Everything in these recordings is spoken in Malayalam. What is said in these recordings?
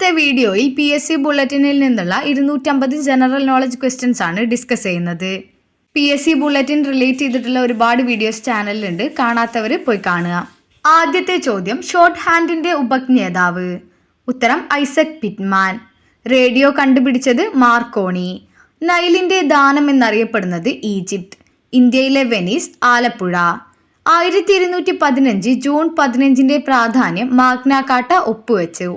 ഇന്നത്തെ വീഡിയോയിൽ പി എസ് സി ബുള്ളറ്റിനിൽ നിന്നുള്ള ഇരുന്നൂറ്റമ്പത് ജനറൽ നോളജ് ക്വസ്റ്റ്യൻസ് ആണ് ഡിസ്കസ് ചെയ്യുന്നത്. P S C bulletin relate ചെയ്തിട്ടുള്ള ഒരുപാട് വീഡിയോസ് ചാനലിലുണ്ട് കാണാത്തവർ പോയി കാണുക. ആദ്യത്തെ ചോദ്യം ഷോർട്ട് ഹാൻഡിന്റെ ഉപജ്ഞേതാവ്. ഉത്തരം ഐസക് പിറ്റ്മാൻ. റേഡിയോ കണ്ടുപിടിച്ചത് മാർക്കോണി. നൈലിന്റെ ദാനം എന്നറിയപ്പെടുന്നത് ഈജിപ്ത്. ഇന്ത്യയിലെ വെനീസ് ആലപ്പുഴ. ആയിരത്തി ഇരുന്നൂറ്റി പതിനഞ്ച് ജൂൺ പതിനഞ്ചിന്റെ പ്രാധാന്യം മാഗ്നാകാട്ട ഒപ്പുവെച്ചു.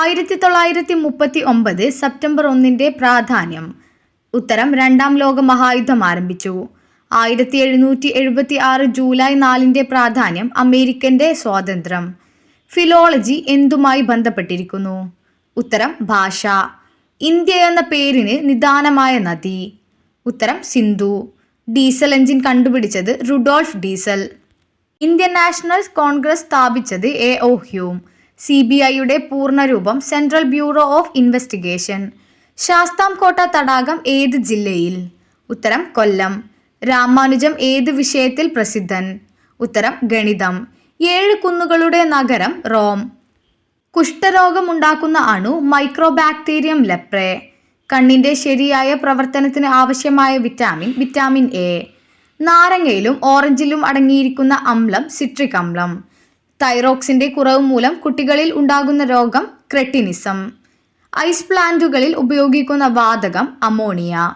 ആയിരത്തി തൊള്ളായിരത്തി മുപ്പത്തി ഒമ്പത് സെപ്റ്റംബർ ഒന്നിന്റെ പ്രാധാന്യം. ഉത്തരം രണ്ടാം ലോക മഹായുദ്ധം ആരംഭിച്ചു. ആയിരത്തി എഴുന്നൂറ്റി എഴുപത്തി ആറ് ജൂലൈ നാലിന്റെ പ്രാധാന്യം അമേരിക്കന്റെ സ്വാതന്ത്ര്യം. ഫിലോളജി എന്തുമായി ബന്ധപ്പെട്ടിരിക്കുന്നു? ഉത്തരം ഭാഷ. ഇന്ത്യ എന്ന പേരിന് നിദാനമായ നദി. ഉത്തരം സിന്ധു. ഡീസൽ എഞ്ചിൻ കണ്ടുപിടിച്ചത് Rudolf Diesel. Indian National Congress സ്ഥാപിച്ചത് A O Hume. C B ഐയുടെ പൂർണരൂപം Central Bureau of Investigation. Sasthamkotta തടാകം ഏത് ജില്ലയിൽ? ഉത്തരം കൊല്ലം. രാമാനുജം ഏത് വിഷയത്തിൽ പ്രസിദ്ധൻ? ഉത്തരം ഗണിതം. ഏഴ് കുന്നുകളുടെ നഗരം റോം. കുഷ്ഠരോഗമുണ്ടാക്കുന്ന അണു മൈക്രോബാക്ടീരിയം ലെപ്രെ. കണ്ണിന്റെ ശരിയായ പ്രവർത്തനത്തിന് ആവശ്യമായ വിറ്റാമിൻ വിറ്റാമിൻ എ. നാരങ്ങയിലും ഓറഞ്ചിലും അടങ്ങിയിരിക്കുന്ന അമ്ലം സിട്രിക് അമ്ലം. തൈറോക്സിന്റെ കുറവ് മൂലം കുട്ടികളിൽ ഉണ്ടാകുന്ന രോഗം ക്രെട്ടിനിസം. ഐസ് പ്ലാന്റുകളിൽ ഉപയോഗിക്കുന്ന വാതകം അമോണിയ.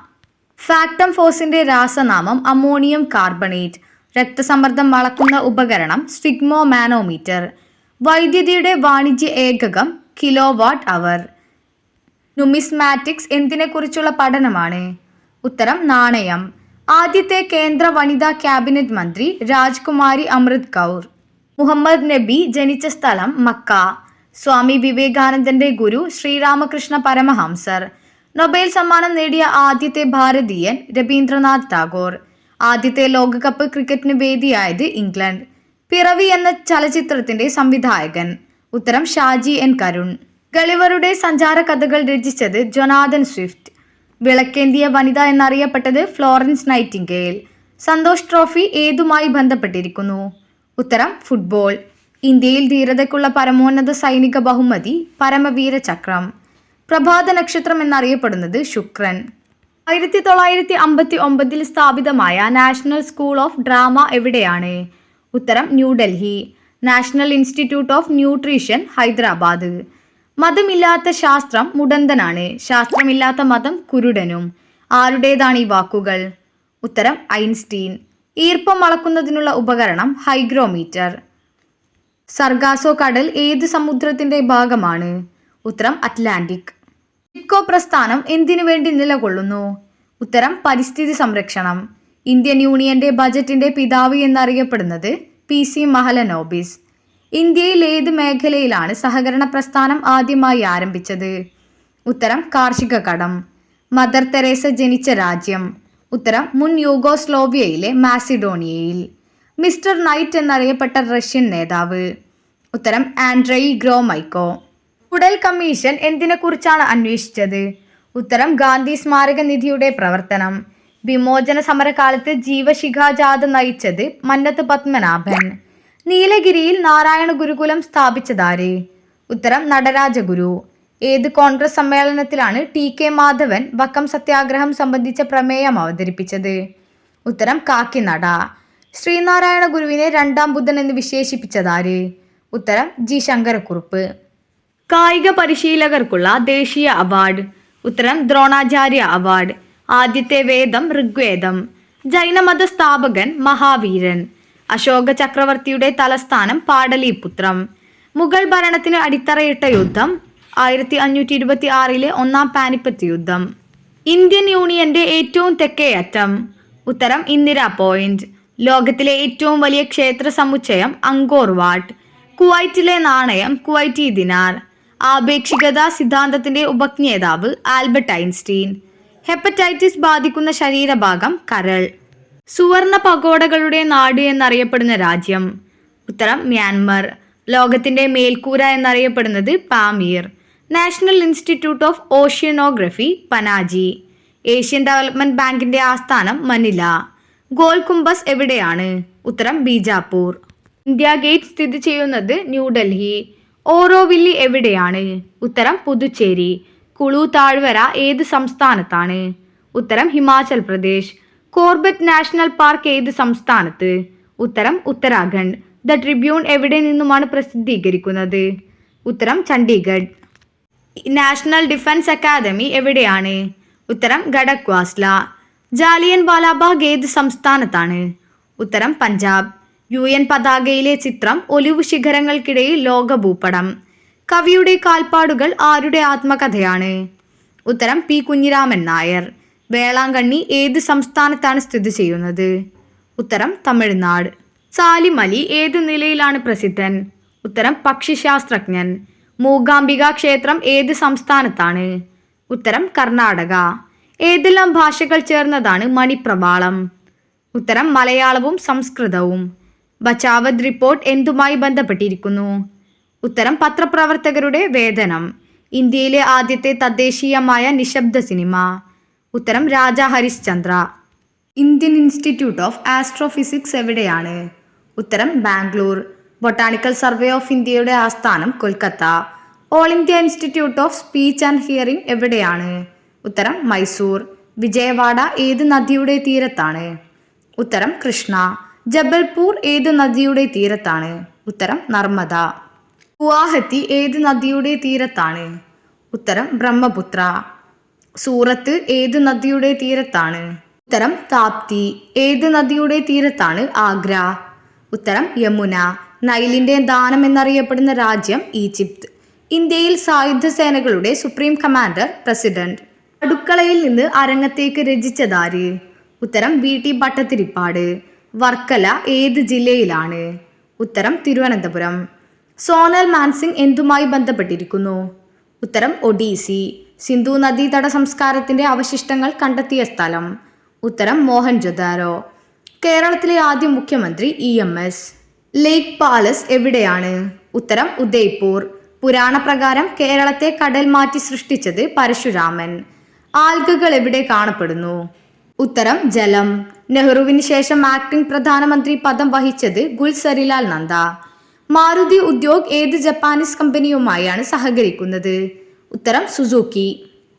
ഫാക്ടം ഫോസിന്റെ രാസനാമം അമോണിയം കാർബണേറ്റ്. രക്തസമ്മർദ്ദം അളക്കുന്ന ഉപകരണം സ്റ്റിഗ്മോ മാനോമീറ്റർ വൈദ്യുതിയുടെ വാണിജ്യ ഏകകം കിലോ വാട്ട് അവർ. നുമിസ്മാറ്റിക്സ് എന്തിനെക്കുറിച്ചുള്ള പഠനമാണ്? ഉത്തരം നാണയം. ആദ്യത്തെ കേന്ദ്ര വനിതാ ക്യാബിനറ്റ് മന്ത്രി രാജ്കുമാരി അമൃത് കൗർ. മുഹമ്മദ് നബി ജനിച്ച സ്ഥലം മക്ക. സ്വാമി വിവേകാനന്ദന്റെ ഗുരു ശ്രീരാമകൃഷ്ണ പരമഹംസർ. നൊബേൽ സമ്മാനം നേടിയ ആദ്യത്തെ ഭാരതീയൻ രവീന്ദ്രനാഥ് ടാഗോർ. ആദ്യത്തെ ലോകകപ്പ് ക്രിക്കറ്റിന് വേദിയായത് ഇംഗ്ലണ്ട്. പിറവി എന്ന ചലച്ചിത്രത്തിന്റെ സംവിധായകൻ. ഉത്തരം ഷാജി എൻ കരുൺ. ഗളിവറുടെ സഞ്ചാര കഥകൾ രചിച്ചത് ജൊനാഥൻ സ്വിഫ്റ്റ്. വിളക്കേന്തിയ വനിത എന്നറിയപ്പെട്ടത് ഫ്ലോറൻസ് നൈറ്റിംഗേൽ. സന്തോഷ് ട്രോഫി ഏതുമായി ബന്ധപ്പെട്ടിരിക്കുന്നു? ഉത്തരം ഫുട്ബോൾ. ഇന്ത്യയിൽ ധീരതയ്ക്കുള്ള പരമോന്നത സൈനിക ബഹുമതി പരമവീര ചക്രം. പ്രഭാത നക്ഷത്രം എന്നറിയപ്പെടുന്നത് ശുക്രൻ. ആയിരത്തി തൊള്ളായിരത്തി അമ്പത്തി ഒമ്പതിൽ സ്ഥാപിതമായ നാഷണൽ സ്കൂൾ ഓഫ് ഡ്രാമ എവിടെയാണ്? ഉത്തരം New Delhi. National Institute of Nutrition Hyderabad. മതമില്ലാത്ത ശാസ്ത്രം മുടന്തനാണ്. ശാസ്ത്രമില്ലാത്ത മതം കുരുടനും. ആരുടേതാണ് ഈ വാക്കുകൾ? ഉത്തരം ഐൻസ്റ്റീൻ. ഈർപ്പം അളക്കുന്നതിനുള്ള ഉപകരണം ഹൈഗ്രോമീറ്റർ. സർഗാസോ കടൽ ഏത് സമുദ്രത്തിന്റെ ഭാഗമാണ്? ഉത്തരം അറ്റ്ലാന്റിക്. ഇക്കോ പ്രസ്ഥാനം എന്തിനു വേണ്ടി നിലകൊള്ളുന്നു? ഉത്തരം പരിസ്ഥിതി സംരക്ഷണം. ഇന്ത്യൻ യൂണിയന്റെ ബജറ്റിന്റെ പിതാവ് എന്നറിയപ്പെടുന്നത് പി സി മഹലനോബിസ്. ഇന്ത്യയിൽ ഏത് മേഖലയിലാണ് സഹകരണ പ്രസ്ഥാനം ആദ്യമായി ആരംഭിച്ചത്? ഉത്തരം കാർഷിക കടം. മദർ തെരേസ ജനിച്ച രാജ്യം. ഉത്തരം മുൻ യൂഗോസ്ലോവിയയിലെ മാസിഡോണിയയിൽ. മിസ്റ്റർ നൈറ്റ് എന്നറിയപ്പെട്ട റഷ്യൻ നേതാവ്. ഉത്തരം ആൻഡ്രയി ഗ്രോമൈക്കോ. ഉടൽ കമ്മീഷൻ എന്തിനെക്കുറിച്ചാണ് അന്വേഷിച്ചത്? ഉത്തരം ഗാന്ധി സ്മാരക നിധിയുടെ പ്രവർത്തനം. വിമോചന സമരകാലത്ത് ജീവശിഖാജാഥ നയിച്ചത് മന്നത്ത് പത്മനാഭൻ. നീലഗിരിയിൽ നാരായണ ഗുരുകുലം സ്ഥാപിച്ചതാര്? ഉത്തരം നടരാജഗുരു. ഏത് കോൺഗ്രസ് സമ്മേളനത്തിലാണ് ടി കെ മാധവൻ വക്കം സത്യാഗ്രഹം സംബന്ധിച്ച പ്രമേയം അവതരിപ്പിച്ചത്? ഉത്തരം കാക്കിനട. ശ്രീനാരായണ ഗുരുവിനെ രണ്ടാം ബുദ്ധൻ എന്ന് വിശേഷിപ്പിച്ചതാര് ഉത്തരം ജി ശങ്കരക്കുറുപ്പ്. കായിക പരിശീലകർക്കുള്ള ദേശീയ അവാർഡ്. ഉത്തരം ദ്രോണാചാര്യ അവാർഡ്. ആദ്യത്തെ വേദം ഋഗ്വേദം. ജൈനമത സ്ഥാപകൻ മഹാവീരൻ. അശോക ചക്രവർത്തിയുടെ തലസ്ഥാനം പാടലിപുത്രം. മുഗൾ ഭരണത്തിന് അടിത്തറയിട്ട യുദ്ധം ആയിരത്തി അഞ്ഞൂറ്റി ഇരുപത്തി ആറിലെ ഒന്നാം പാനിപ്പത്ത് യുദ്ധം. ഇന്ത്യൻ യൂണിയന്റെ ഏറ്റവും തെക്കേ അറ്റം. ഉത്തരം ഇന്ദിര പോയിന്റ്. ലോകത്തിലെ ഏറ്റവും വലിയ ക്ഷേത്ര സമുച്ചയം അങ്കോർ വാട്ട്. കുവൈറ്റിലെ നാണയം കുവൈറ്റി ദിനാർ. ആപേക്ഷികത സിദ്ധാന്തത്തിന്റെ ഉപജ്ഞേതാവ് ആൽബർട്ട് ഐൻസ്റ്റീൻ. ഹെപ്പറ്റൈറ്റിസ് ബാധിക്കുന്ന ശരീരഭാഗം കരൾ. സുവർണ പകോടകളുടെ നാട് എന്നറിയപ്പെടുന്ന രാജ്യം. ഉത്തരം മ്യാൻമർ. ലോകത്തിന്റെ മേൽക്കൂര എന്നറിയപ്പെടുന്നത് Pamir. National Institute of Oceanography Panaji. Asian Development ബാങ്കിന്റെ ആസ്ഥാനം മനില. ഗോൾ കുംബസ് എവിടെയാണ്? ഉത്തരം ബീജാപ്പൂർ ഇന്ത്യ ഗേറ്റ് സ്ഥിതി ചെയ്യുന്നത് ന്യൂഡൽഹി. ഓറോവില്ലി എവിടെയാണ്? ഉത്തരം പുതുച്ചേരി. കുളു താഴ്വര ഏത് സംസ്ഥാനത്താണ്? ഉത്തരം Himachal Pradesh. Corbett National Park ഏത് സംസ്ഥാനത്ത്? ഉത്തരം ഉത്തരാഖണ്ഡ്. ദ ട്രിബ്യൂൺ എവിടെ നിന്നുമാണ് പ്രസിദ്ധീകരിക്കുന്നത്? ഉത്തരം ചണ്ഡീഗഡ്. നാഷണൽ ഡിഫൻസ് അക്കാദമി എവിടെയാണ്? ഉത്തരം ഘടക്വാസ്ല ജാലിയൻ വാലാബാഗ് ഏത് സംസ്ഥാനത്താണ്. ഉത്തരം പഞ്ചാബ്. യു എൻ പതാകയിലെ ചിത്രം ഒലിവ് ശിഖരങ്ങൾക്കിടയിൽ ലോകഭൂപടം. കവിയുടെ കാൽപ്പാടുകൾ ആരുടെ ആത്മകഥയാണ്? ഉത്തരം പി കുഞ്ഞിരാമൻ നായർ. വേളാങ്കണ്ണി ഏത് സംസ്ഥാനത്താണ് സ്ഥിതി ചെയ്യുന്നത്? ഉത്തരം തമിഴ്നാട്. സാലിമലി ഏത് നിലയിലാണ് പ്രസിദ്ധൻ? ഉത്തരം പക്ഷിശാസ്ത്രജ്ഞൻ. മൂകാംബിക ക്ഷേത്രം ഏത് സംസ്ഥാനത്താണ്? ഉത്തരം കർണാടക. ഏതെല്ലാം ഭാഷകൾ ചേർന്നതാണ് മണിപ്രവാളം ഉത്തരം മലയാളവും സംസ്കൃതവും. ബച്ചാവത് റിപ്പോർട്ട് എന്തുമായി ബന്ധപ്പെട്ടിരിക്കുന്നു? ഉത്തരം പത്രപ്രവർത്തകരുടെ വേതനം. ഇന്ത്യയിലെ ആദ്യത്തെ തദ്ദേശീയമായ നിശബ്ദ സിനിമ. ഉത്തരം Raja Harishchandra Indian Institute of Astrophysics എവിടെയാണ്? ഉത്തരം ബാംഗ്ലൂർ. ബൊട്ടാണിക്കൽ സർവേ ഓഫ് ഇന്ത്യയുടെ ആസ്ഥാനം Kolkata. All India Institute of Speech and Hearing എവിടെയാണ്? ഉത്തരം മൈസൂർ. വിജയവാഡ ഏത് നദിയുടെ തീരത്താണ്? ഉത്തരം കൃഷ്ണ. ജബൽപൂർ ഏത് നദിയുടെ തീരത്താണ്? ഉത്തരം നർമ്മദ. ഗുവാഹത്തി ഏത് നദിയുടെ തീരത്താണ്? ഉത്തരം ബ്രഹ്മപുത്ര. സൂറത്ത് ഏത് നദിയുടെ തീരത്താണ്? ഉത്തരം താപ്തി. ഏത് നദിയുടെ തീരത്താണ് ആഗ്ര? ഉത്തരം യമുന. നൈലിന്റെ ദാനം എന്നറിയപ്പെടുന്ന രാജ്യം ഈജിപ്ത്. ഇന്ത്യയിൽ സായുധ സേനകളുടെ സുപ്രീം കമാൻഡർ പ്രസിഡന്റ്. അടുക്കളയിൽ നിന്ന് അരങ്ങത്തേക്ക് രചിച്ചതാര്? ഉത്തരം വി. ടി. ഭട്ടത്തിരിപ്പാട് വർക്കല ഏത് ജില്ലയിലാണ്? ഉത്തരം തിരുവനന്തപുരം. സോനൽ മാൻസിംഗ് എന്തുമായി ബന്ധപ്പെട്ടിരിക്കുന്നു? ഉത്തരം ഒഡീസി. സിന്ധു നദീതട സംസ്കാരത്തിന്റെ അവശിഷ്ടങ്ങൾ കണ്ടെത്തിയ സ്ഥലം. ഉത്തരം മോഹൻജൊദാരോ കേരളത്തിലെ ആദ്യ മുഖ്യമന്ത്രി E M S. Lake Palace എവിടെയാണ്? ഉത്തരം ഉദയ്പൂർ. പുരാണപ്രകാരം കേരളത്തെ കടൽ മാറ്റി സൃഷ്ടിച്ചത് പരശുരാമൻ. ആൽഗകൾ എവിടെ കാണപ്പെടുന്നു? ഉത്തരം ജലം. നെഹ്റുവിന് ശേഷം ആക്ടിംഗ് പ്രധാനമന്ത്രി പദം വഹിച്ചത് ഗുൽസരിലാൽ നന്ദ. മാരുതി ഉദ്യോഗ് ഏത് ജപ്പാനീസ് കമ്പനിയുമായാണ് സഹകരിക്കുന്നത്? ഉത്തരം സുസുക്കി.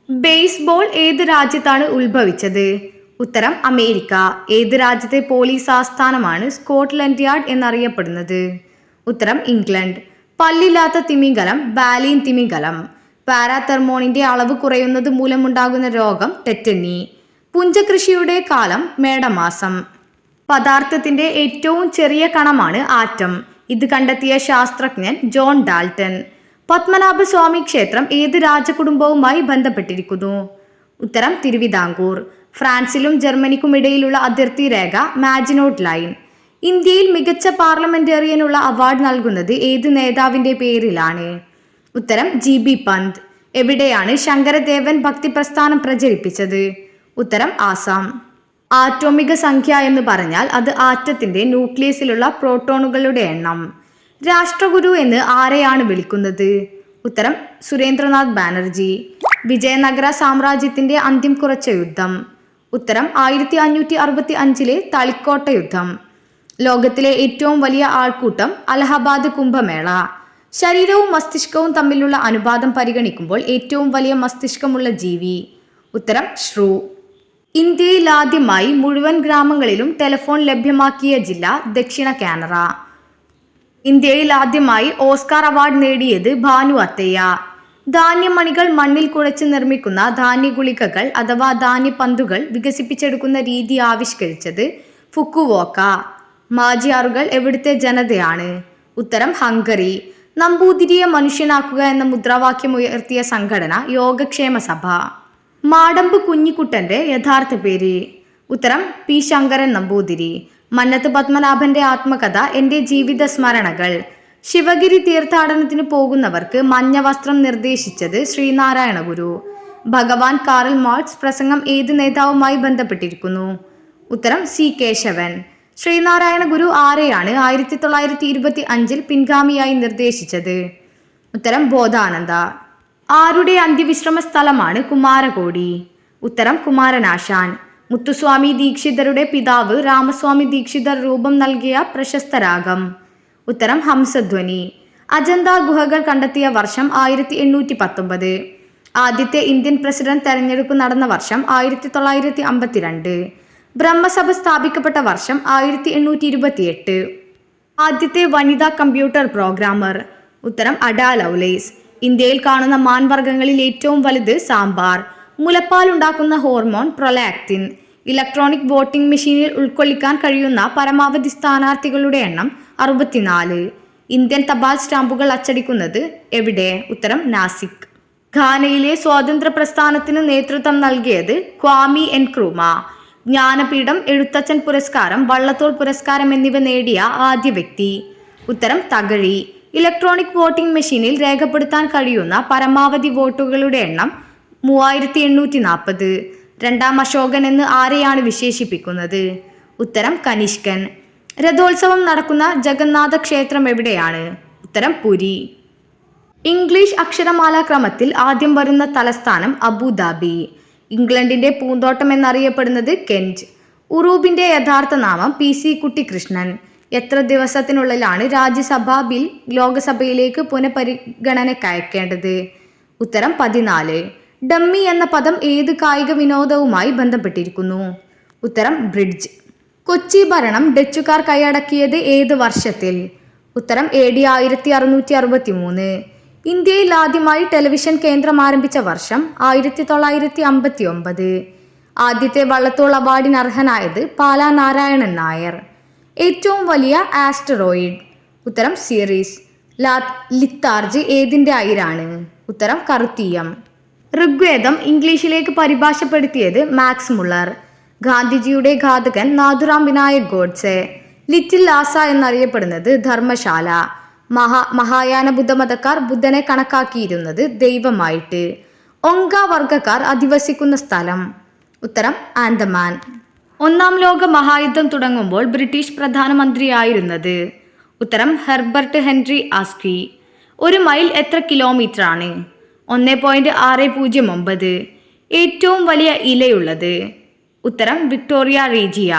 ബേസ്ബോൾ ഏത് രാജ്യത്താണ് ഉത്ഭവിച്ചത്? ഉത്തരം അമേരിക്ക. ഏത് രാജ്യത്തെ പോലീസ് ആസ്ഥാനമാണ് സ്കോട്ട്ലൻഡ് യാർഡ് എന്നറിയപ്പെടുന്നത്? ഉത്തരം ഇംഗ്ലണ്ട്. പല്ലില്ലാത്ത തിമിംഗലം ബാലിൻ തിമിംഗലം. പാരാതെർമോണിന്റെ അളവ് കുറയുന്നത് മൂലമുണ്ടാകുന്ന രോഗം ടെറ്റനി പുഞ്ചകൃഷിയുടെ കാലം മേടമാസം. പദാർത്ഥത്തിന്റെ ഏറ്റവും ചെറിയ കണമാണ് ആറ്റം. ഇത് കണ്ടെത്തിയ ശാസ്ത്രജ്ഞൻ ജോൺ ഡാൽട്ടൺ. പത്മനാഭസ്വാമി ക്ഷേത്രം ഏത് രാജകുടുംബവുമായി ബന്ധപ്പെട്ടിരിക്കുന്നു? ഉത്തരം തിരുവിതാംകൂർ. ഫ്രാൻസിലും ജർമ്മനിക്കും ഇടയിലുള്ള അതിർത്തി രേഖ മാജിനോട്ട് ലൈൻ. ഇന്ത്യയിൽ മികച്ച പാർലമെന്റേറിയനുള്ള അവാർഡ് നൽകുന്നത് ഏത് നേതാവിന്റെ പേരിലാണ്? ഉത്തരം ജി. ബി. പന്ത്. എവിടെയാണ് ശങ്കരദേവൻ ഭക്തി പ്രസ്ഥാനം പ്രചരിപ്പിച്ചത്? ഉത്തരം ആസാം. ആറ്റോമിക സംഖ്യ എന്ന് പറഞ്ഞാൽ അത് ആറ്റത്തിന്റെ ന്യൂക്ലിയസിലുള്ള പ്രോട്ടോണുകളുടെ എണ്ണം. രാഷ്ട്രഗുരു എന്ന് ആരെയാണ് വിളിക്കുന്നത്? ഉത്തരം സുരേന്ദ്രനാഥ് ബാനർജി. വിജയനഗര സാമ്രാജ്യത്തിന്റെ അന്ത്യം കുറച്ച യുദ്ധം. ഉത്തരം ആയിരത്തി അഞ്ഞൂറ്റി അറുപത്തി അഞ്ചിലെ തളിക്കോട്ട യുദ്ധം. ലോകത്തിലെ ഏറ്റവും വലിയ ആൾക്കൂട്ടം അലഹബാദ് കുംഭമേള. ശരീരവും മസ്തിഷ്കവും തമ്മിലുള്ള അനുപാതം പരിഗണിക്കുമ്പോൾ ഏറ്റവും വലിയ മസ്തിഷ്കമുള്ള ജീവി. ഉത്തരം ശ്രൂ. ഇന്ത്യയിൽ ആദ്യമായി മുഴുവൻ ഗ്രാമങ്ങളിലും ടെലിഫോൺ ലഭ്യമാക്കിയ ജില്ല ദക്ഷിണ കാനറ. ഇന്ത്യയിൽ ആദ്യമായി ഓസ്കാർ അവാർഡ് നേടിയത് ഭാനു അത്തയ്യ. ധാന്യമണികൾ മണ്ണിൽ കുഴച്ച് നിർമ്മിക്കുന്ന ധാന്യഗുളികകൾ അഥവാ ധാന്യപന്തുകൾ വികസിപ്പിച്ചെടുക്കുന്ന രീതി ആവിഷ്കരിച്ചത് ഫുക്കുവോക്ക. മാജിയാറുകൾ എവിടുത്തെ ജനതയാണ്? ഉത്തരം ഹംഗറി. നമ്പൂതിരിയെ മനുഷ്യനാക്കുക എന്ന മുദ്രാവാക്യം ഉയർത്തിയ സംഘടന യോഗക്ഷേമ സഭ. മാടമ്പ് കുഞ്ഞിക്കുട്ടന്റെ യഥാർത്ഥ പേര്. ഉത്തരം പി. ശങ്കരൻ നമ്പൂതിരി. മന്നത്ത് പത്മനാഭന്റെ ആത്മകഥ എന്റെ ജീവിത സ്മരണകൾ ശിവഗിരി തീർത്ഥാടനത്തിന് പോകുന്നവർക്ക് മഞ്ഞ വസ്ത്രം നിർദ്ദേശിച്ചത് ശ്രീനാരായണ ഗുരു ഭഗവാൻ കാറൽ മാർക്സ് പ്രസംഗം ഏത് നേതാവുമായി ബന്ധപ്പെട്ടിരിക്കുന്നു? ഉത്തരം സി കേശവൻ. ശ്രീനാരായണ ഗുരു ആരെയാണ് ആയിരത്തി തൊള്ളായിരത്തി ഇരുപത്തി അഞ്ചിൽ പിൻഗാമിയായി നിർദ്ദേശിച്ചത്? ഉത്തരം ബോധാനന്ദ. ആരുടെ അന്ത്യവിശ്രമ സ്ഥലമാണ് കുമാരകോടി? ഉത്തരം കുമാരനാശാൻ. മുത്തുസ്വാമി ദീക്ഷിതരുടെ പിതാവ് രാമസ്വാമി ദീക്ഷിതർ രൂപം നൽകിയ പ്രശസ്ത രാഗം ഉത്തരം ഹംസധ്വനി. അജന്ത ഗുഹകൾ കണ്ടെത്തിയ വർഷം ആയിരത്തി എണ്ണൂറ്റി പത്തൊമ്പത് ആദ്യത്തെ ഇന്ത്യൻ പ്രസിഡന്റ് തെരഞ്ഞെടുപ്പ് നടന്ന വർഷം ആയിരത്തി തൊള്ളായിരത്തി അമ്പത്തിരണ്ട് ബ്രഹ്മസഭ സ്ഥാപിക്കപ്പെട്ട വർഷം ആയിരത്തി എണ്ണൂറ്റി ഇരുപത്തിയെട്ട് ആദ്യത്തെ വനിതാ കമ്പ്യൂട്ടർ പ്രോഗ്രാമർ. ഉത്തരം അഡാ ലൗലേസ് ഇന്ത്യയിൽ കാണുന്ന മാൻവർഗങ്ങളിൽ ഏറ്റവും വലുത് സാമ്പാർ. മുലപ്പാൽ ഉണ്ടാക്കുന്ന ഹോർമോൺ പ്രൊലാക്റ്റിൻ. ഇലക്ട്രോണിക് വോട്ടിംഗ് മെഷീനിൽ ഉൾക്കൊള്ളിക്കാൻ കഴിയുന്ന പരമാവധി സ്ഥാനാർത്ഥികളുടെ എണ്ണം അറുപത്തിനാല്. ഇന്ത്യൻ തപാൽ സ്റ്റാമ്പുകൾ അച്ചടിക്കുന്നത് എവിടെ? ഉത്തരം നാസിക്. ഖാനയിലെ സ്വാതന്ത്ര്യ പ്രസ്ഥാനത്തിന് നേതൃത്വം നൽകിയത് ക്വാമി എൻക്രൂമ ജ്ഞാനപീഠം എഴുത്തച്ഛൻ പുരസ്കാരം വള്ളത്തോൾ പുരസ്കാരം എന്നിവ നേടിയ ആദ്യ വ്യക്തി. ഉത്തരം തകഴി. ഇലക്ട്രോണിക് വോട്ടിംഗ് മെഷീനിൽ രേഖപ്പെടുത്താൻ കഴിയുന്ന പരമാവധി വോട്ടുകളുടെ എണ്ണം മൂവായിരത്തി എണ്ണൂറ്റി നാൽപ്പത് രണ്ടാം അശോകൻ എന്ന് ആരെയാണ് വിശേഷിപ്പിക്കുന്നത്? ഉത്തരം കനിഷ്കൻ. രഥോത്സവം നടക്കുന്ന ജഗന്നാഥ ക്ഷേത്രം എവിടെയാണ്? ഉത്തരം പുരി. ഇംഗ്ലീഷ് അക്ഷരമാല ക്രമത്തിൽ ആദ്യം വരുന്ന തലസ്ഥാനം അബുദാബി. ഇംഗ്ലണ്ടിന്റെ പൂന്തോട്ടം എന്നറിയപ്പെടുന്നത് കെഞ്ച് ഉറൂബിന്റെ യഥാർത്ഥ നാമം പി സി കുട്ടിക്കൃഷ്ണൻ എത്ര ദിവസത്തിനുള്ളിലാണ് രാജ്യസഭാ ബിൽ ലോകസഭയിലേക്ക് പുനഃപരിഗണനക്കയക്കേണ്ടത് ഉത്തരം പതിനാല്. ഡമ്മി എന്ന പദം ഏത് കായിക വിനോദവുമായി ബന്ധപ്പെട്ടിരിക്കുന്നു? ഉത്തരം ബ്രിഡ്ജ്. കൊച്ചി ഭരണം ഡച്ചുകാർ കൈയടക്കിയത് ഏത് വർഷത്തിൽ? ഉത്തരം എ ഡി ആയിരത്തി അറുന്നൂറ്റി അറുപത്തി മൂന്ന് ഇന്ത്യയിൽ ആദ്യമായി ടെലിവിഷൻ കേന്ദ്രം ആരംഭിച്ച വർഷം ആയിരത്തി തൊള്ളായിരത്തി അമ്പത്തി ഒമ്പത് ആദ്യത്തെ വള്ളത്തോൾ അവാർഡിന് അർഹനായത് പാലാ നാരായണൻ നായർ. ഏറ്റവും വലിയ ആസ്റ്ററോയിഡ്. ഉത്തരം സീറീസ്. ലാ ലിത്താർജ് ഏതിന്റെ അയിരാണ്? ഉത്തരം കറുത്തീയം. ഋഗ്വേദം ഇംഗ്ലീഷിലേക്ക് പരിഭാഷപ്പെടുത്തിയത് മാക്സ് മുള്ളർ. ഗാന്ധിജിയുടെ ഘാതകൻ നാഥുറാം വിനായക് ഗോഡ്സെ ലിറ്റിൽ ലാസ എന്നറിയപ്പെടുന്നത് ധർമ്മശാല. മഹാ മഹായാന ബുദ്ധമതക്കാർ ബുദ്ധനെ കണക്കാക്കിയിരുന്നത് ദൈവമായിട്ട്. ഒങ്ക വർഗക്കാർ അധിവസിക്കുന്ന സ്ഥലം. ഉത്തരം ആൻഡമാൻ. ഒന്നാം ലോക മഹായുദ്ധം തുടങ്ങുമ്പോൾ ബ്രിട്ടീഷ് പ്രധാനമന്ത്രിയായിരുന്നത്. ഉത്തരം ഹെർബർട്ട് ഹെൻറി ആസ്കി. ഒരു മൈൽ എത്ര കിലോമീറ്റർ ആണ് ഒന്ന് പോയിന്റ് ആറ് പൂജ്യം ഒമ്പത്. ഏറ്റവും വലിയ ഇലയുള്ളത് ഉത്തരം വിക്ടോറിയ റീജിയ.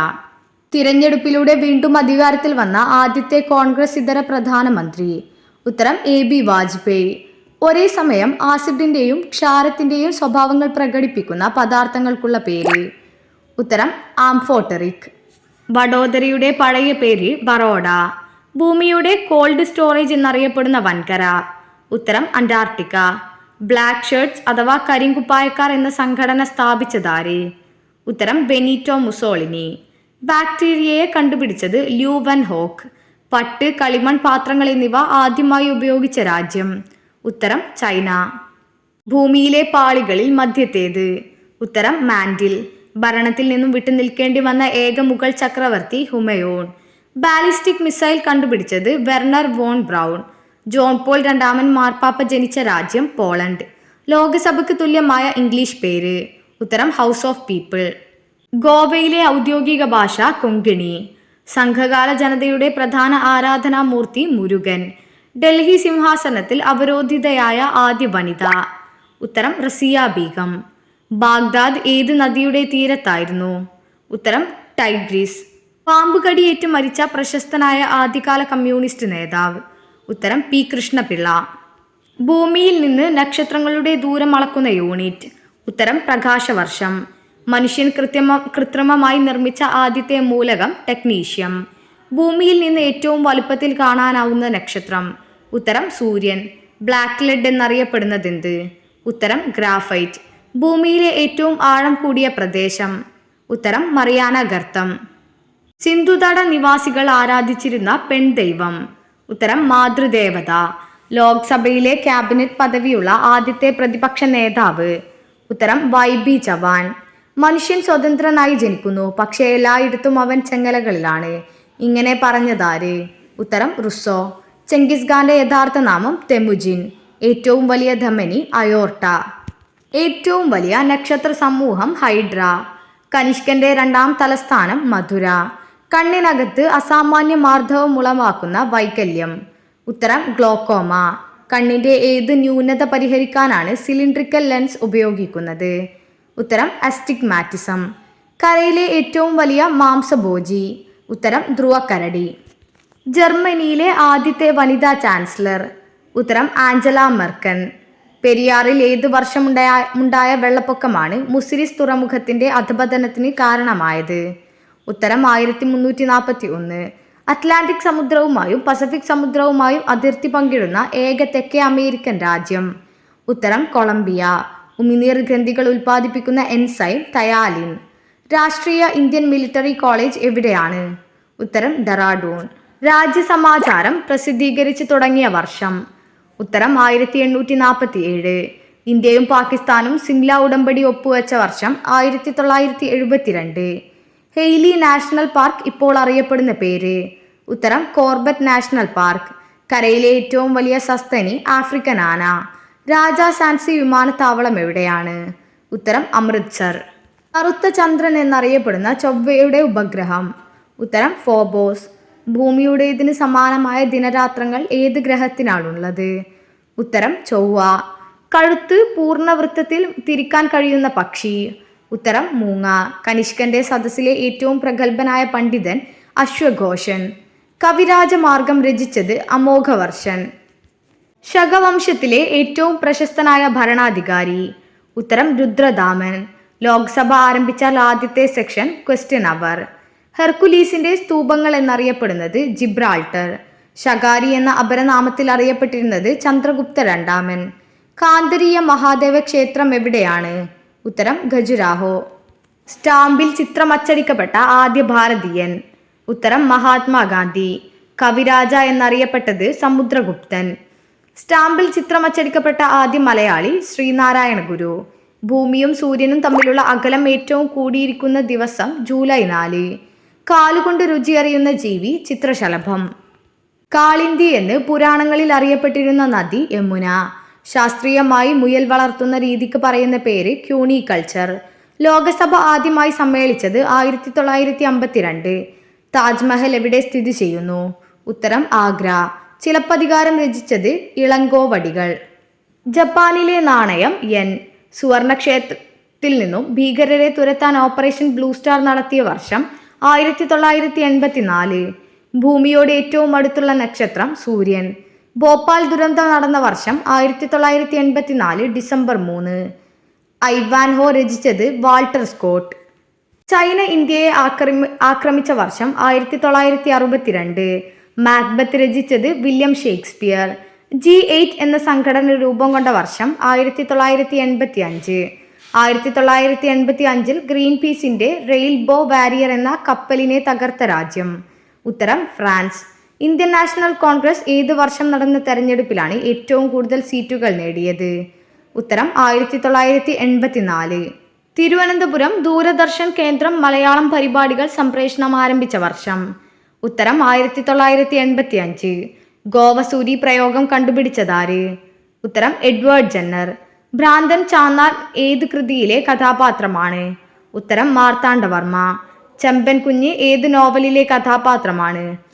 തിരഞ്ഞെടുപ്പിലൂടെ വീണ്ടും അധികാരത്തിൽ വന്ന ആദ്യത്തെ കോൺഗ്രസ് ഇതര പ്രധാനമന്ത്രി. ഉത്തരം എ ബി വാജ്പേയി. ഒരേ സമയം ആസിഡിന്റെയും ക്ഷാരത്തിന്റെയും സ്വഭാവങ്ങൾ പ്രകടിപ്പിക്കുന്ന പദാർത്ഥങ്ങൾക്കുള്ള പേര്. ഉത്തരം ആംഫോട്ടറിക്. വഡോദരയുടെ പഴയ പേര് ബറോഡ. ഭൂമിയുടെ കോൾഡ് സ്റ്റോറേജ് എന്നറിയപ്പെടുന്ന വൻകര. ഉത്തരം അന്റാർട്ടിക്ക. ബ്ലാക്ക് ഷർട്ട്സ് അഥവാ കരിങ്കുപ്പായക്കാർ എന്ന സംഘടന സ്ഥാപിച്ചതാര്? ഉത്തരം ബെനിറ്റോ മുസോളിനി. ബാക്ടീരിയയെ കണ്ടുപിടിച്ചത് ലൂവൻ ഹോക്ക്. പട്ട് കളിമൺ പാത്രങ്ങൾ എന്നിവ ആദ്യമായി ഉപയോഗിച്ച രാജ്യം. ഉത്തരം ചൈന. ഭൂമിയിലെ പാളികളിൽ മധ്യത്തേത്. ഉത്തരം മാൻഡിൽ. ഭരണത്തിൽ നിന്നും വിട്ടുനിൽക്കേണ്ടി വന്ന ഏക മുഗൾ ചക്രവർത്തി ഹുമയോൺ. ബാലിസ്റ്റിക് മിസൈൽ കണ്ടുപിടിച്ചത് Wernher von Braun. John Paul രണ്ടാമൻ മാർപ്പാപ്പ ജനിച്ച രാജ്യം പോളണ്ട്. ലോകസഭയ്ക്ക് തുല്യമായ ഇംഗ്ലീഷ് പേര്. ഉത്തരം ഹൗസ് ഓഫ് പീപ്പിൾ ഗോവയിലെ ഔദ്യോഗിക ഭാഷ കൊങ്കിണി. സംഘകാല ജനതയുടെ പ്രധാന ആരാധനാമൂർത്തി മുരുകൻ. ഡൽഹി സിംഹാസനത്തിൽ അവരോധിതയായ ആദ്യ വനിത. ഉത്തരം റസിയ ബീഗം. ബാഗ്ദാദ് ഏത് നദിയുടെ തീരത്തായിരുന്നു? ഉത്തരം ടൈഗ്രീസ്. പാമ്പ് കടിയേറ്റ് മരിച്ച പ്രശസ്തനായ ആദ്യകാല കമ്മ്യൂണിസ്റ്റ് നേതാവ്. ഉത്തരം പി കൃഷ്ണപിള്ള. ഭൂമിയിൽ നിന്ന് നക്ഷത്രങ്ങളുടെ ദൂരം അളക്കുന്ന യൂണിറ്റ്. ഉത്തരം പ്രകാശവർഷം. മനുഷ്യൻ കൃത്യമ കൃത്രിമമായി നിർമ്മിച്ച ആദ്യത്തെ മൂലകം ടെക്നീഷ്യം. ഭൂമിയിൽ നിന്ന് ഏറ്റവും വലുപ്പത്തിൽ കാണാനാവുന്ന നക്ഷത്രം. ഉത്തരം സൂര്യൻ. ബ്ലാക്ക് ലെഡ് എന്നറിയപ്പെടുന്നതെന്ത്? ഉത്തരം ഗ്രാഫൈറ്റ്. ഭൂമിയിലെ ഏറ്റവും ആഴം കൂടിയ പ്രദേശം. ഉത്തരം മറിയാന ഗർത്തം. സിന്ധുതട നിവാസികൾ ആരാധിച്ചിരുന്ന പെൺദൈവം. ഉത്തരം മാതൃദേവത. ലോക്സഭയിലെ ക്യാബിനറ്റ് പദവിയുള്ള ആദ്യത്തെ പ്രതിപക്ഷ നേതാവ്. ഉത്തരം വൈ ബി ചവാൻ മനുഷ്യൻ സ്വതന്ത്രനായി ജനിക്കുന്നു പക്ഷേ എല്ലായിടത്തും അവൻ ചെങ്ങലകളിലാണ്. ഇങ്ങനെ പറഞ്ഞതാര്? ഉത്തരം റുസോ ചെങ്കിസ് ഖാന്റെ യഥാർത്ഥ നാമം തെമുജിൻ. ഏറ്റവും വലിയ ധമനി അയോർട്ട. ഏറ്റവും വലിയ നക്ഷത്ര സമൂഹം ഹൈഡ്ര. കനിഷ്കന്റെ രണ്ടാം തലസ്ഥാനം മധുര. കണ്ണിനകത്ത് അസാമാന്യ മാർദ്ദവം ഉളവാക്കുന്ന വൈകല്യം. ഉത്തരം ഗ്ലോക്കോമ. കണ്ണിന്റെ ഏത് ന്യൂനത പരിഹരിക്കാനാണ് സിലിണ്ട്രിക്കൽ ലെൻസ് ഉപയോഗിക്കുന്നത്? ഉത്തരം അസ്റ്റിഗ്മാറ്റിസം. കരയിലെ ഏറ്റവും വലിയ മാംസഭോജി. ഉത്തരം ധ്രുവക്കരടി. ജർമ്മനിയിലെ ആദ്യത്തെ വനിതാ ചാൻസലർ. ഉത്തരം ആഞ്ചല മെർക്കൻ. പെരിയാറിൽ ഏത് വർഷമുണ്ടായ ഉണ്ടായ വെള്ളപ്പൊക്കമാണ് മുസിരിസ് തുറമുഖത്തിന്റെ അധപതനത്തിന് കാരണമായത്? ഉത്തരം ആയിരത്തി മുന്നൂറ്റി നാൽപ്പത്തി ഒന്ന് അറ്റ്ലാന്റിക് സമുദ്രവുമായും പസഫിക് സമുദ്രവുമായും അതിർത്തി പങ്കിടുന്ന ഏക തെക്കേ അമേരിക്കൻ രാജ്യം. ഉത്തരം കൊളംബിയ. ഉമിനീർ ഗ്രന്ഥികൾ ഉൽപ്പാദിപ്പിക്കുന്ന എൻസൈം തയാലിൻ. രാഷ്ട്രീയ ഇന്ത്യൻ മിലിറ്ററി കോളേജ് എവിടെയാണ്? ഉത്തരം ഡെറാഡൂൺ. രാജ്യസമാചാരം പ്രസിദ്ധീകരിച്ചു തുടങ്ങിയ വർഷം. ഉത്തരം ആയിരത്തി എണ്ണൂറ്റി നാൽപ്പത്തി ഏഴ് ഇന്ത്യയും പാകിസ്ഥാനും സിംല ഉടമ്പടി ഒപ്പുവെച്ച വർഷം ആയിരത്തി തൊള്ളായിരത്തി എഴുപത്തിരണ്ട് ഹെയ്ലി നാഷണൽ പാർക്ക് ഇപ്പോൾ അറിയപ്പെടുന്ന പേര്. ഉത്തരം കോർബറ്റ് നാഷണൽ പാർക്ക്. കരയിലെ ഏറ്റവും വലിയ സസ്തനി ആഫ്രിക്കൻ ആന. രാജാ സാൻസി വിമാനത്താവളം എവിടെയാണ്? ഉത്തരം അമൃത്സർ. കറുത്ത ചന്ദ്രൻ എന്നറിയപ്പെടുന്ന ചൊവ്വയുടെ ഉപഗ്രഹം. ഉത്തരം ഫോബോസ്. ഭൂമിയുടേതിന് സമാനമായ ദിനരാത്രങ്ങൾ ഏത് ഗ്രഹത്തിനാണുള്ളത്? ഉത്തരം ചൊവ്വ. കഴുത്ത് പൂർണവൃത്തത്തിൽ തിരിക്കാൻ കഴിയുന്ന പക്ഷി. ഉത്തരം മൂങ്ങ. കനിഷ്കന്റെ സദസ്സിലെ ഏറ്റവും പ്രഗത്ഭനായ പണ്ഡിതൻ അശ്വഘോഷൻ കവിരാജമാർഗം രചിച്ചത് അമോഘവർഷൻ. ശകവംശത്തിലെ ഏറ്റവും പ്രശസ്തനായ ഭരണാധികാരി. ഉത്തരം രുദ്രദാമൻ. ലോക്സഭ ആരംഭിച്ചാൽ ആദ്യത്തെ സെക്ഷൻ ക്വസ്റ്റ്യൻ അവർ. ഹെർക്കുലീസിന്റെ സ്തൂപങ്ങൾ എന്നറിയപ്പെടുന്നത് ജിബ്രാൾട്ടർ. ശകാരി എന്ന അപരനാമത്തിൽ അറിയപ്പെട്ടിരുന്നത് ചന്ദ്രഗുപ്ത രണ്ടാമൻ. കാന്തരീയ മഹാദേവ ക്ഷേത്രം എവിടെയാണ്? ഉത്തരം ഖജുരാഹോ സ്റ്റാമ്പിൽ ചിത്രം അച്ചടിക്കപ്പെട്ട ആദ്യ ഭാരതീയൻ. ഉത്തരം മഹാത്മാഗാന്ധി. കവിരാജ എന്നറിയപ്പെട്ടത് സമുദ്രഗുപ്തൻ. സ്റ്റാമ്പിൽ ചിത്രം അച്ചടിക്കപ്പെട്ട ആദ്യ മലയാളി ശ്രീനാരായണ ഗുരു. ഭൂമിയും സൂര്യനും തമ്മിലുള്ള അകലം ഏറ്റവും കൂടിയിരിക്കുന്ന ദിവസം ജൂലൈ നാല്. കാലുകൊണ്ട് രുചിയറിയുന്ന ജീവി ചിത്രശലഭം. കാളിന്തി എന്ന് പുരാണങ്ങളിൽ അറിയപ്പെട്ടിരുന്ന നദി യമുന. ശാസ്ത്രീയമായി മുയൽ വളർത്തുന്ന രീതിക്ക് പറയുന്ന പേര് ക്യൂണി കൾച്ചർ. ലോകസഭ ആദ്യമായി സമ്മേളിച്ചത് ആയിരത്തി തൊള്ളായിരത്തി അമ്പത്തിരണ്ട് താജ്മഹൽ എവിടെ സ്ഥിതി ചെയ്യുന്നു? ഉത്തരം ആഗ്ര. ചിലപ്പതികാരം രചിച്ചത് ഇളങ്കോവടികൾ. ജപ്പാനിലെ നാണയം എൻ. സുവർണക്ഷേത്രത്തിൽ നിന്നും ഭീകരരെ തുരത്താൻ ഓപ്പറേഷൻ ബ്ലൂ സ്റ്റാർ നടത്തിയ വർഷം ആയിരത്തി തൊള്ളായിരത്തി എൺപത്തിനാല് ഭൂമിയോട് ഏറ്റവും അടുത്തുള്ള നക്ഷത്രം സൂര്യൻ. ഭോപ്പാൽ ദുരന്തം നടന്ന വർഷം ആയിരത്തി തൊള്ളായിരത്തി എൺപത്തിനാല് ഡിസംബർ മൂന്ന്. ഐവാൻഹോ രചിച്ചത് വാൾട്ടർ സ്കോട്ട്. ചൈന ഇന്ത്യയെ ആക്രമി ആക്രമിച്ച വർഷം ആയിരത്തി തൊള്ളായിരത്തി അറുപത്തിരണ്ട് മാക്ബത്ത് രചിച്ചത് വില്യം ഷേക്സ്പിയർ. ജി എയ്റ്റ് എന്ന സംഘടന രൂപം കൊണ്ട വർഷം ആയിരത്തി തൊള്ളായിരത്തി എൺപത്തി അഞ്ച് ആയിരത്തി തൊള്ളായിരത്തി എൺപത്തി അഞ്ചിൽ ഗ്രീൻ പീസിന്റെ റെയിൽബോ വാരിയർ എന്ന കപ്പലിനെ തകർത്ത രാജ്യം. ഉത്തരം ഫ്രാൻസ്. ഇന്ത്യൻ നാഷണൽ കോൺഗ്രസ് ഏത് വർഷം നടന്ന തെരഞ്ഞെടുപ്പിലാണ് ഏറ്റവും കൂടുതൽ സീറ്റുകൾ നേടിയത്? ഉത്തരം ആയിരത്തി തൊള്ളായിരത്തി എൺപത്തിനാല്. തിരുവനന്തപുരം ദൂരദർശൻ കേന്ദ്രം മലയാളം പരിപാടികൾ സംപ്രേഷണം ആരംഭിച്ച വർഷം. ഉത്തരം ആയിരത്തി തൊള്ളായിരത്തി എൺപത്തി അഞ്ച് ഗോവസൂരി പ്രയോഗം കണ്ടുപിടിച്ചതാര്? ഉത്തരം എഡ്വേർഡ് ജെന്നർ. ഭ്രാന്തൻ ചാന്നാർ ഏത് കൃതിയിലെ കഥാപാത്രമാണ്? ഉത്തരം മാർത്താണ്ഡവർമ്മ ചെമ്പൻ കുഞ്ഞ് ഏത് നോവലിലെ കഥാപാത്രമാണ്?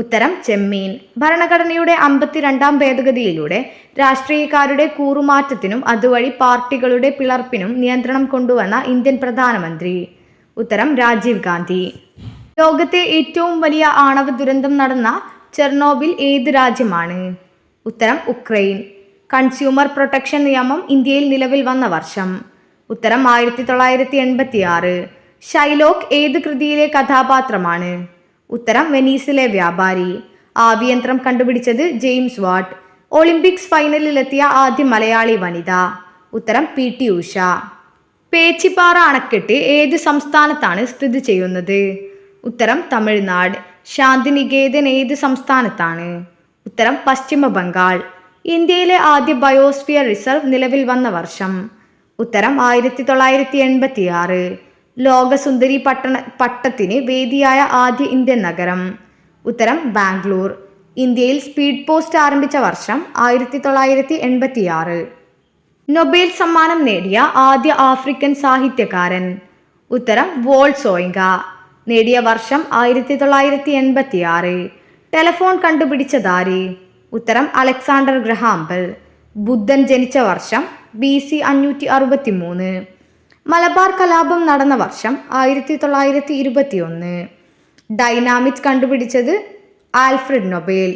ഉത്തരം ചെമ്മീൻ. ഭരണഘടനയുടെ അമ്പത്തിരണ്ടാം ഭേദഗതിയിലൂടെ രാഷ്ട്രീയക്കാരുടെ കൂറുമാറ്റത്തിനും അതുവഴി പാർട്ടികളുടെ പിളർപ്പിനും നിയന്ത്രണം കൊണ്ടുവന്ന ഇന്ത്യൻ പ്രധാനമന്ത്രി. ഉത്തരം രാജീവ് ഗാന്ധി. ലോകത്തെ ഏറ്റവും വലിയ ആണവ ദുരന്തം നടന്ന ചെർണോബിൽ ഏത് രാജ്യമാണ്? ഉത്തരം ഉക്രൈൻ. കൺസ്യൂമർ പ്രൊട്ടക്ഷൻ നിയമം ഇന്ത്യയിൽ നിലവിൽ വന്ന വർഷം. ഉത്തരം ആയിരത്തി തൊള്ളായിരത്തി എൺപത്തി ആറ് ഷൈലോക്ക് ഏത് കൃതിയിലെ കഥാപാത്രമാണ്? ഉത്തരം വെനീസിലെ വ്യാപാരി. ആവിയന്ത്രം കണ്ടുപിടിച്ചത് ജെയിംസ് വാട്ട്. ഒളിമ്പിക്സ് ഫൈനലിലെത്തിയ ആദ്യ മലയാളി വനിത. ഉത്തരം പി ടി ഉഷ. പേച്ചിപ്പാറ അണക്കെട്ട് ഏത് സംസ്ഥാനത്താണ് സ്ഥിതി ചെയ്യുന്നത്? ഉത്തരം തമിഴ്നാട്. ശാന്തിനികേതൻ ഏത് സംസ്ഥാനത്താണ്? ഉത്തരം പശ്ചിമ ബംഗാൾ. ഇന്ത്യയിലെ ആദ്യ ബയോസ്ഫിയർ റിസർവ് നിലവിൽ വന്ന വർഷം. ഉത്തരം ആയിരത്തി തൊള്ളായിരത്തി എൺപത്തി ആറ് ലോകസുന്ദരി പട്ടണ പട്ടത്തിന് വേദിയായ ആദ്യ ഇന്ത്യൻ നഗരം. ഉത്തരം ബാംഗ്ലൂർ. ഇന്ത്യയിൽ സ്പീഡ് പോസ്റ്റ് ആരംഭിച്ച വർഷം ആയിരത്തി തൊള്ളായിരത്തി എൺപത്തിയാറ് നൊബേൽ സമ്മാനം നേടിയ ആദ്യ ആഫ്രിക്കൻ സാഹിത്യകാരൻ. ഉത്തരം വോൾ സോയിങ്ക നേടിയ വർഷം ആയിരത്തി തൊള്ളായിരത്തി എൺപത്തിയാറ് ടെലഫോൺ ടെലഫോൺ കണ്ടുപിടിച്ചതാര്? ഉത്തരം അലക്സാണ്ടർ ഗ്രഹാംബൽ. ബുദ്ധൻ ജനിച്ച വർഷം ബി സി അഞ്ഞൂറ്റി അറുപത്തി മൂന്ന് മലബാർ കലാപം നടന്ന വർഷം ആയിരത്തി തൊള്ളായിരത്തി ഇരുപത്തി ഒന്ന് ഡൈനാമിറ്റ് കണ്ടുപിടിച്ചത് ആൽഫ്രഡ് നൊബേൽ.